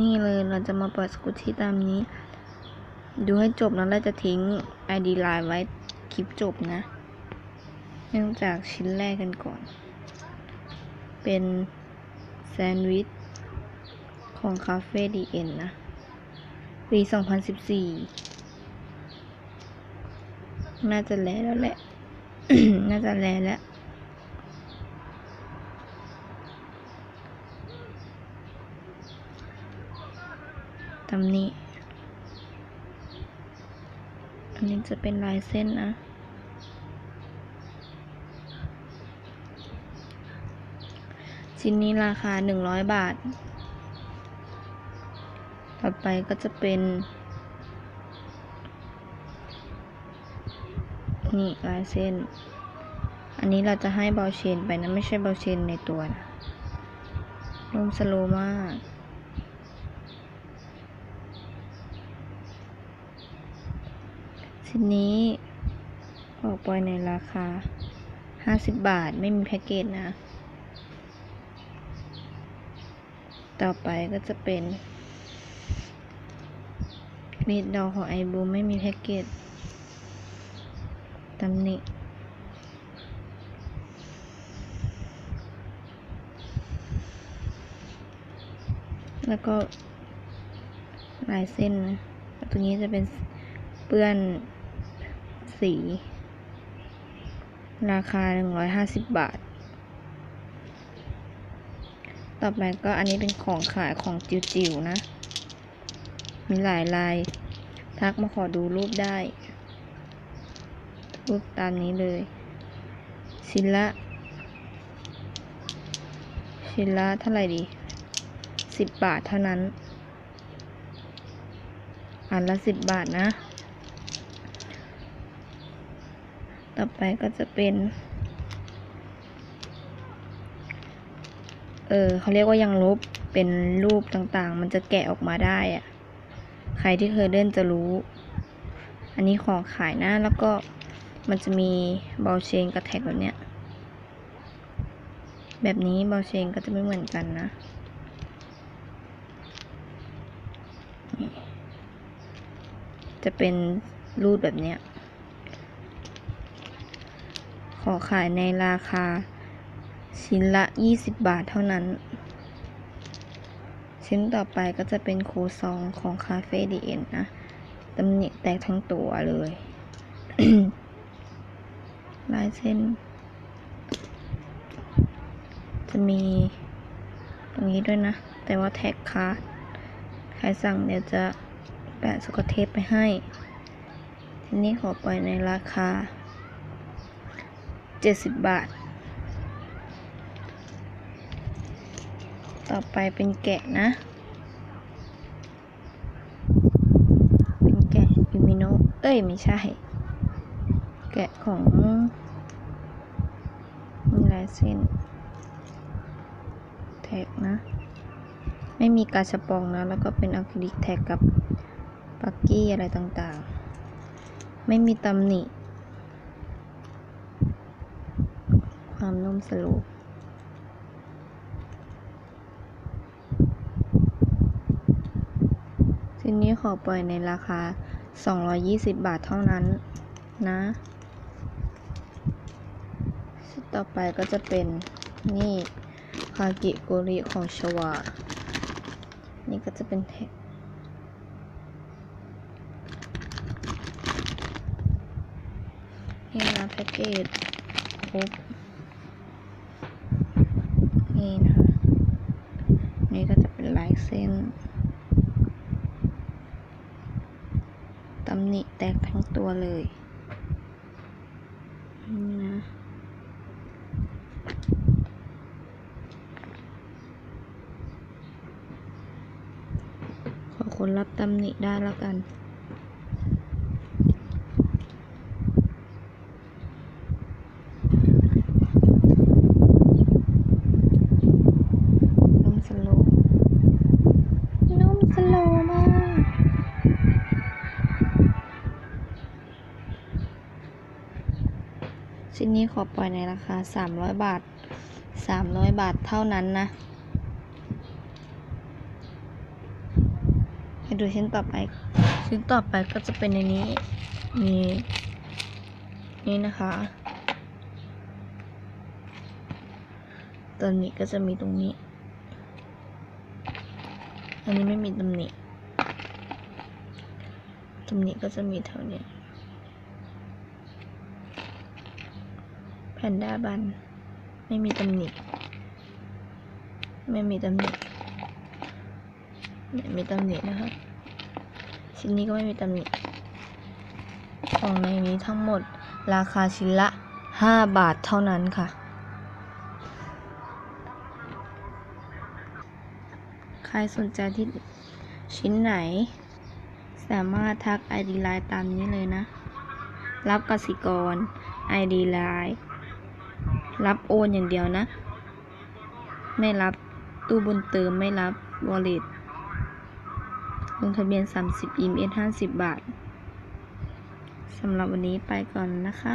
นี่เลยเราจะมาเปล่อยสกุชชี่ตามนี้ ดูให้จบแล้วเราจะทิ้ง ID ไลน์ไว้คลิปจบนะ เนื่องจากชิ้นแรกกันก่อน เป็นแซนด์วิชของคาเฟ่ดีเอ็นนะ ปี 2014 น่าจะแล้วแล้วแหละ น่าจะแล้วแล้ว ตำหนี้อันนี้จะเป็นลายเส้นนะชิ้นนี้ราคาหนึ่งร้อยบาท ต่อไปก็จะเป็น นี่ลายเส้น อันนี้เราจะให้เบาเชนไปนะ ไม่ใช่เบาเชนในตัวนะนุ่มสโลมาก ชิ้นนี้ออกไปในราคา 50 บาทไม่มีแพ็กเกจนะ ต่อไปก็จะเป็นมีดดอกของไอบูไม่มีแพ็กเกจตำหนิแล้วก็ลายเส้นนะแล้วตรงนี้จะเป็นเปื้อน สี ราคา 150 บาท ต่อไปก็อันนี้เป็นของขายของจิ๋วๆนะ มีหลายลาย ทักมาขอดูรูปได้ รูปตามนี้เลยชิ้นละชิ้นละเท่าไหร่ดีสิบบาทเท่านั้น อันละสิบบาทนะ ต่อไปก็จะเป็น เออเขาเรียกว่ายังลบ เป็นรูปต่างๆ มันจะแกะออกมาได้อะใครที่เคยเล่นจะรู้ อันนี้ของขายนะ แล้วก็มันจะมีบอลเชนกับแท็กแบบเนี้ย แบบนี้บอลเชนก็จะไม่เหมือนกันนะ จะเป็นรูดแบบเนี้ย อขายในราคา ชิ้นละ 20 บาทเท่านั้น ชิ้นต่อไปก็จะเป็นโคซองของคาเฟ่ดีเอ็นนะตำหนิแตกทั้งตัวเลยลายเส้น จะมีตรงนี้ด้วยนะ แต่ว่าแท็กคาร์ดใครสั่งเดี๋ยวจะแปะสกอตเทปไปให้ ทีนี้ขอปล่อยในราคา 70 บาท ต่อไปเป็นแกะนะ เป็นแกะยูมิโนเอ้ย ไม่ใช่ แกะของมีลายเส้น แท็กนะ ไม่มีกาชปองนะ แล้วก็เป็นอะคริลิกแท็กกับปักกี้อะไรต่างๆ ไม่มีตำหนิ ความนุ่มสลปชิ้นนี้ขอปล่อยในราคา 220 บาทเท่านั้นนะชิ้นต่อไปก็จะเป็นนี่คากิโกริของชวา นี่ก็จะเป็นแท็กนี่นะแพ็กเกจครบ นี่นะ นี่ก็จะเป็นลายเส้นตำหนิแตกทั้งตัวเลยนี่นะ ขอคนรับตำหนิได้แล้วกัน นุ่มสโลว์นุ่มสโลว์มาก ชิ้นนี้ขอปล่อยในราคา 300 บาท 300 บาทเท่านั้นนะดูชิ้นต่อไป ชิ้นต่อไปก็จะเป็นในนี้ มีนี่นะคะตัวนี้ก็จะมีตรงนี้ อันนี้ไม่มีตำหนิตำหนิก็จะมีแถวเนี้ย แพนด้าบัน ไม่มีตำหนิ ไม่มีตำหนิเนี่ยมีตำหนินะครับ ชิ้นนี้ก็ไม่มีตำหนิ ของในนี้ทั้งหมดราคาชิ้นละ 5 บาทเท่านั้นค่ะ ใครสนใจที่ชิ้นไหน สามารถทัก ID Line ตามนี้เลยนะ รับกสิกร ID Line รับโอนอย่างเดียวนะ ไม่รับตู้บุญเติมไม่รับ Wallet ลงทะเบียน 30 EMS 50 บาท สำหรับวันนี้ไปก่อนนะคะ